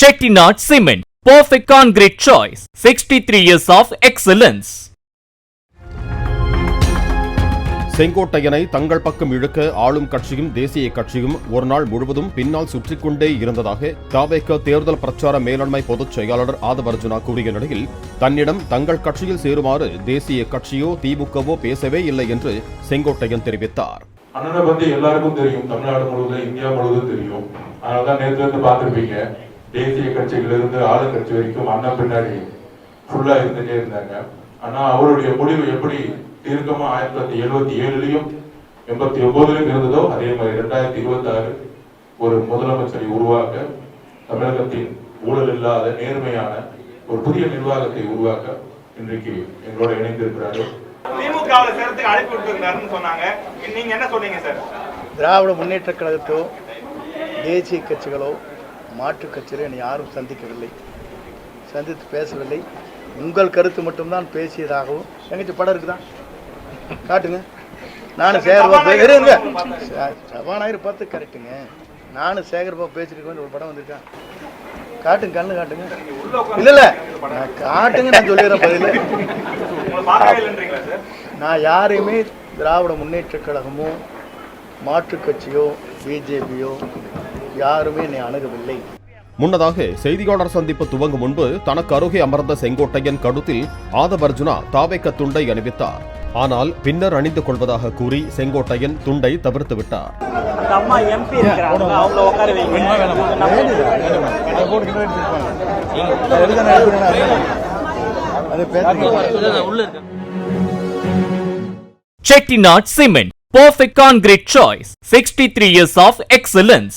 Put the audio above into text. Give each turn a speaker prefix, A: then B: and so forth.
A: Chettinad Cement, perfect concrete choice. 63 years of excellence.
B: செங்கோட்டையனை தங்கள் பக்கம் இழுக்க ஆளும் கட்சியும் தேசிய கட்சியும் ஒரு நாள் முழுவதும் பின்னால் சுற்றிக் கொண்டே இருந்ததாக தாவேக தேர்தல் பிரச்சார மேலாண்மை பொதுச் செயலாளர் ஆதவர்ஜுனா கூறிய நிலையில் தன்னிடம் தங்கள் கட்சியில் சேருமாறு தேசிய கட்சியோ திமுகவோ பேசவே இல்லை என்று செங்கோட்டையன் தெரிவித்தார்.
C: அண்ணனை பத்தி எல்லாருக்கும் தெரியும். தமிழ்நாடு முழுவதும் இந்தியா முழுவதும் தெரியும். அதனாலதான் நேத்துல இருந்து பார்த்திருப்பீங்க. தேசிய கட்சிகள் இருந்து ஆளுங்கட்சி வரைக்கும் அண்ணன் பின்னாடி ஃபுல்லா இருந்துட்டே இருந்தாங்க. ஆனா அவருடைய முடிவு எப்படி தீர்க்கமா ஆயிரத்தி தொள்ளாயிரத்தி எழுபத்தி ஏழுலயும் எண்பத்தி ஒன்பதுலயும் இருந்ததோ அதே மாதிரி ரெண்டாயிரத்தி இருபத்தி ஆறு ஒரு முதலமைச்சரை உருவாக்க தமிழகத்தின் ஊழல் இல்லாத நேர்மையான ஒரு புதிய நிர்வாகத்தை உருவாக்க இன்றைக்கு எங்களோட இணைந்திருக்கிறார்கள்.
D: திமுகவில் சேர்த்துக்கு அழைப்பு விட்டுருந்தாருன்னு சொன்னாங்க. நீங்க என்ன சொன்னீங்க சார்?
E: திராவிட முன்னேற்ற கழகத்தோ தேசிய கட்சிகளோ மாற்றுக் கட்சிகளோ என்னை யாரும் சந்திக்கவில்லை. சந்தித்து பேசவில்லை. உங்கள் கருத்து மட்டும்தான் பேசியதாகவும் எங்கிட்ட படம் இருக்குதா? காட்டுங்க. நானும் சேகர்பாபு இருங்க. சபாநாயகர் பார்த்து கரெக்டுங்க. நானும் சேகர்பாபு பேசிருக்கேன் ஒரு படம் வந்திருக்கா? காட்டுங்க கண்ணு காட்டுங்க. இல்ல இல்ல. நான் காட்டுங்க நான் சொல்லிடுறேன் பதில். நான் யாரையுமே திராவிட முன்னேற்றக் கழகமோ மாற்றுக் கட்சியோ பிஜேபியோ யாருமே என்னை அணுகவில்லை.
B: முன்னதாக செய்தியாளர் சந்திப்பு துவங்கும் முன்பு தனக்கு அருகே அமர்ந்த செங்கோட்டையன் கழுத்தில் ஆதவர்ஜுனா தாவேக்க துண்டை அணிவித்தார். ஆனால் பின்னர் அணிந்து கொள்வதாக கூறி செங்கோட்டையன் துண்டை தவிர்த்து விட்டார்.
F: அந்த அம்மா எம்பி இருக்கிறாங்க. அவங்கள உட்கார வைங்க.
E: அது பேசுறேன்
A: Chettinad Cement, perfect concrete choice. 63 years of excellence.